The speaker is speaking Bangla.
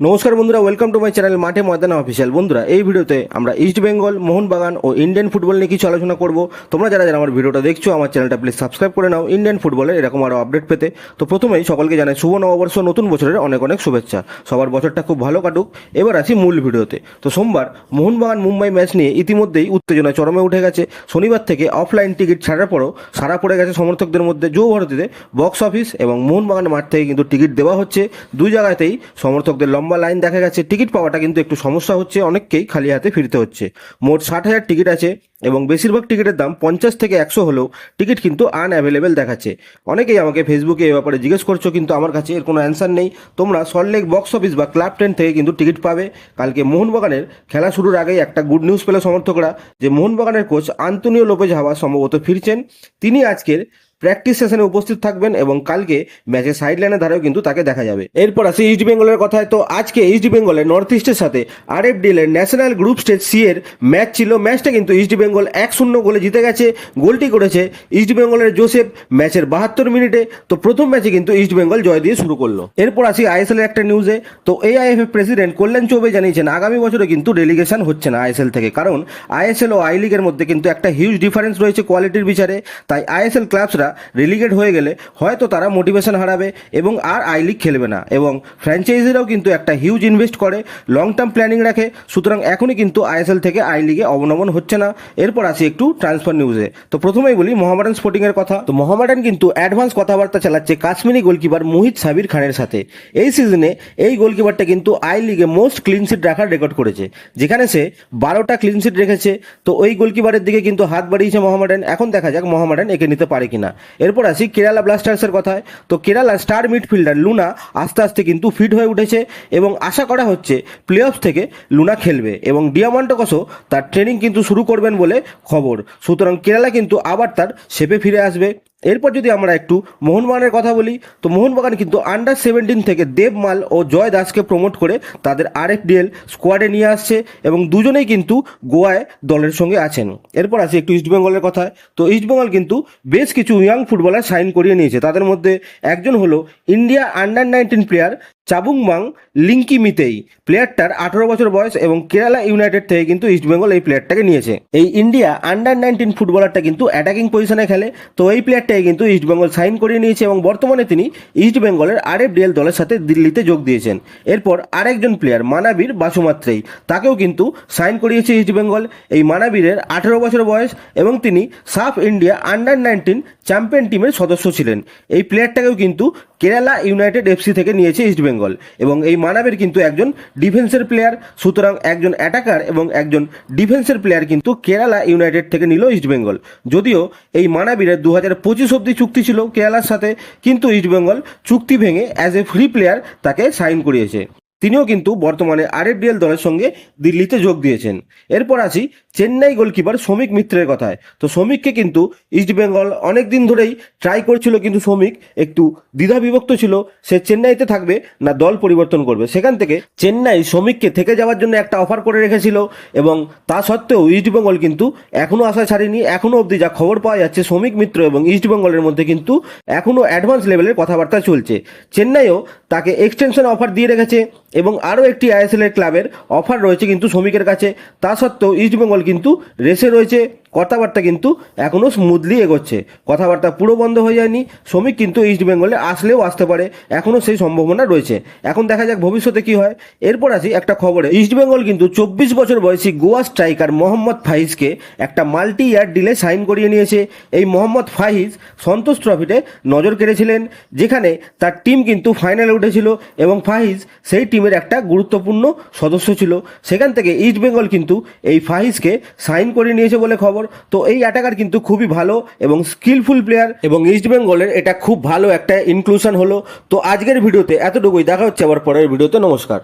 নমস্কার বন্ধুরা ওয়েলকাম টু মাই চ্যানেল মাঠে ময়দানা অফিসিয়াল বন্ধুরা, এই ভিডিওতে আমরা ইস্ট বেঙ্গল মোহনবাগান ও ইন্ডিয়ান ফুটবল নিয়ে কিছু আলোচনা করব। তোমরা যারা যারা আমার ভিডিওটা দেখছ, আমার চ্যানেলটা প্লিজ সাবস্ক্রাইব করে নাও। ইন্ডিয়ান ফুটবলের এরকম আরও আপডেট পেতে। তো প্রথমেই সকলকে জানাই শুভ নববর্ষ, নতুন বছরের অনেক অনেক শুভেচ্ছা। সবার বছরটা খুব ভালো কাটুক। এবার আসি মূল ভিডিওতে। তো সোমবার মোহনবাগান মুম্বাই ম্যাচ নিয়ে ইতিমধ্যেই উত্তেজনা চরমে উঠে গেছে। শনিবার থেকে অফলাইন টিকিট ছাড়ার পরও সারা পড়ে গেছে সমর্থকদের মধ্যে। যুব ভারতীতে বক্স অফিস এবং মোহনবাগান মাঠ থেকে কিন্তু টিকিট দেওয়া হচ্ছে। দুই জায়গাতেই সমর্থকদের লম্বা লাইন দেখা গেছে। টিকিট পাওয়াটা কিন্তু একটু সমস্যা হচ্ছে, অনেককেই খালি হাতে ফিরতে হচ্ছে। মোট ষাট হাজার টিকিট আছে এবং বেশিরভাগ টিকিটের দাম পঞ্চাশ থেকে একশো হলেও টিকিট কিন্তু আনঅ্যাভেলেবেল দেখাচ্ছে। অনেকেই আমাকে ফেসবুকে এ ব্যাপারে জিজ্ঞেস করছ, কিন্তু আমার কাছে এর কোনো অ্যান্সার নেই। তোমরা সল্টলেক বক্স অফিস বা ক্লাব টেন থেকে কিন্তু টিকিট পাবে। কালকে মোহনবাগানের খেলা শুরুর আগেই একটা গুড নিউজ পেল সমর্থকরা, যে মোহনবাগানের কোচ আন্তনিও লোপেজ হাওয়া সম্ভবত ফিরছেন। তিনি আজকের প্র্যাকটিস সেশনে উপস্থিত থাকবেন এবং কালকে ম্যাচের সাইড লাইনের ধারেও কিন্তু তাকে দেখা যাবে। এরপর আসি ইস্ট বেঙ্গলের কথায়। তো আজকে ইস্ট বেঙ্গলের নর্থ ইস্টের সাথে আর এফ এর ন্যাশনাল গ্রুপ স্টেজ সি এর ম্যাচ ছিল। ম্যাচটা কিন্তু ইস্ট বেঙ্গল এক শূন্য গোলে জিতে গেছে, গোলটি করেছে ইস্ট বেঙ্গলের জোসেফ ম্যাচের বাহাত্তর মিনিটে। তো প্রথম ম্যাচে কিন্তু ইস্ট বেঙ্গল জয় দিয়ে শুরু করল। এরপর আসি আইএসএল এর একটা নিউজে তো এআইএফএ প্রেসিডেন্ট কল্যাণ চৌবে জানিয়েছেন, আগামী বছরে কিন্তু ডেলিগেশন হচ্ছে না আইএসএল থেকে। কারণ আইএসএল ও আই লিগের মধ্যে কিন্তু একটা হিউজ ডিফারেন্স রয়েছে কোয়ালিটির বিচারে। তাই আইএসএল ক্লাবসরা রেলিগেট হয়ে গেলে হয়তো তারা মোটিভেশন হারাবে এবং আর আই লিগ খেলবে না এবং ফ্র্যাঞ্চাইজিরাও কিন্তু একটা হিউজ ইনভেস্ট করে লং টার্ম প্ল্যানিং রাখে, সুতরাং এখনই কিন্তু আইএসএল থেকে আই লিগে অবনমন হচ্ছে না। এরপর আসি একটু ট্রান্সফার নিউজে তো প্রথমেই বলি মোহামেডান স্পোর্টিং এর কথা। তো মোহামেডান কিন্তু অ্যাডভান্স কথাবার্তা চালাচ্ছে কাশ্মীরি গোলকিপার মোহিত সাবির খানের সাথে। এই সিজনে এই গোলকিপারটা কিন্তু আই লিগে মোস্ট ক্লিনশিট রাখার রেকর্ড করেছে। যেখানে সে বারোটা ক্লিনশিট রেখেছে। তো ওই গোলকিপারের দিকে কিন্তু হাত বাড়িয়েছে মোহামেডান এখন দেখা যাক মোহামেডান একে নিতে পারে কিনা। এরপর আসি কেরালা ব্লাস্টার্সের কথায়। তো কেরালা স্টার মিডফিল্ডার লুনা আস্তে আস্তে কিন্তু ফিট হয়ে উঠেছে এবং আশা করা হচ্ছে প্লে অফ থেকে লুনা খেলবে এবং ডিয়ামান্টোকসও তার ট্রেনিং কিন্তু শুরু করবেন বলে খবর। সুতরাং কেরালা কিন্তু আবার তার শেপে ফিরে আসবে। এরপর যদি আমরা একটু মোহনবাগানের কথা বলি, তো মোহনবাগান কিন্তু আন্ডার সেভেন্টিন থেকে দেবমাল ও জয় দাসকে প্রমোট করে তাদের আরএফডিএল স্কোয়াডে নিয়ে আসছে এবং দুজনেই কিন্তু গোয়ায় দলের সঙ্গে আছেন। এরপর আসি একটু ইস্টবেঙ্গলের কথায়। তো ইস্টবেঙ্গল কিন্তু বেশ কিছু ইয়াং ফুটবলার সাইন করিয়ে নিয়েছে। তাদের মধ্যে একজন হলো India under nineteen player Chabungbang Linky Meitei প্লেয়ারটার আঠারো বছর বয়স এবং কেরালা ইউনাইটেড থেকে কিন্তু ইস্টবেঙ্গল এই প্লেয়ারটাকে নিয়েছে। এই ইন্ডিয়া আন্ডার নাইনটিন ফুটবলারটা কিন্তু অ্যাটাকিং পজিশনে খেলে। তো এই প্লেয়ারটাকে কিন্তু ইস্টবেঙ্গল সাইন করিয়ে নিয়েছে এবং বর্তমানে তিনি ইস্টবেঙ্গলের আরএফডিএল দলের সাথে দিল্লিতে যোগ দিয়েছেন। এরপর আরেকজন প্লেয়ার মানাবীর বাসুমাত্রেই, তাকেও কিন্তু সাইন করিয়েছে ইস্টবেঙ্গল এই মানাবীরের আঠেরো বছর বয়স এবং তিনি সাফ ইন্ডিয়া আন্ডার নাইনটিন চ্যাম্পিয়ন টিমের সদস্য ছিলেন। এই প্লেয়ারটাকেও কিন্তু কেরালা ইউনাইটেড এফসি থেকে নিয়েছে ইস্টবেঙ্গল এবং এই মানাবের কিন্তু একজন ডিফেন্সের প্লেয়ার, সুতরাং একজন অ্যাটাকার এবং একজন ডিফেন্সের প্লেয়ার কিন্তু কেরালা ইউনাইটেড থেকে নিল ইস্টবেঙ্গল যদিও এই মানাবীরের দু হাজার পঁচিশ অব্দি চুক্তি ছিল কেরালার সাথে, কিন্তু ইস্টবেঙ্গল চুক্তি ভেঙে অ্যাজ এ ফ্রি প্লেয়ার তাকে সাইন করিয়েছে। তিনিও কিন্তু বর্তমানে আরএফডিএল দলের সঙ্গে দিল্লিতে যোগ দিয়েছেন। এরপর আসি চেন্নাই গোলকিপার শ্রমিক মিত্রের কথায়। তো শ্রমিককে কিন্তু ইস্টবেঙ্গল অনেক দিন ধরেই ট্রাই করছিল, কিন্তু শ্রমিক একটু দ্বিধা বিভক্ত ছিল, সে চেন্নাইতে থাকবে না দল পরিবর্তন করবে। সেখান থেকে চেন্নাই শ্রমিককে থেকে যাওয়ার জন্য একটা অফার করে রেখেছিল এবং তা সত্ত্বেও ইস্টবেঙ্গল কিন্তু এখনও আশা ছাড়েনি। এখনও অবধি যা খবর পাওয়া যাচ্ছে শ্রমিক মিত্র এবং ইস্টবেঙ্গলের মধ্যে কিন্তু এখনও অ্যাডভান্স লেভেলের কথাবার্তা চলছে। চেন্নাইও তাকে এক্সটেনশন অফার দিয়ে রেখেছে। এবং আরও একটি আইএসএলএর ক্লাবের অফার রয়েছে কিন্তু শ্রমিকের কাছে। তা সত্ত্বেও ইস্টবেঙ্গল কিন্তু রেসে রয়েছে। কথাবার্তা কিন্তু এখনও স্মুথলি এগোচ্ছে। কথাবার্তা পুরো বন্ধ হয়ে যায়নি, শ্রমিক কিন্তু ইস্টবেঙ্গলে আসলেও আসতে পারে এখনও সেই সম্ভাবনা রয়েছে। এখন দেখা যাক ভবিষ্যতে কি হয়। এরপর আসি একটা খবরে ইস্টবেঙ্গল কিন্তু চব্বিশ বছর বয়সী গোয়া স্ট্রাইকার মোহাম্মদ ফাইজকে একটা মাল্টি ইয়ার ডিলে সাইন করিয়ে নিয়েছে। এই মোহাম্মদ ফাইজ সন্তোষ ট্রফিতে নজর কেড়েছিলেন, যেখানে তার টিম কিন্তু ফাইনালে উঠেছিল এবং ফাহিজ সেই টিমের একটা গুরুত্বপূর্ণ সদস্য ছিল। সেখান থেকে ইস্টবেঙ্গল কিন্তু এই ফাহিজকে সাইন করে নিয়েছে বলে খবর। তো এই অ্যাটাকার কিন্তু খুবই ভালো এবং স্কিলফুল প্লেয়ার এবং ইস্ট বেঙ্গলের এটা খুব ভালো একটা ইনক্লুশন হলো। তো আজকের ভিডিওতে এতটুকুই। দেখা হচ্ছে আবার পরের ভিডিওতে। নমস্কার।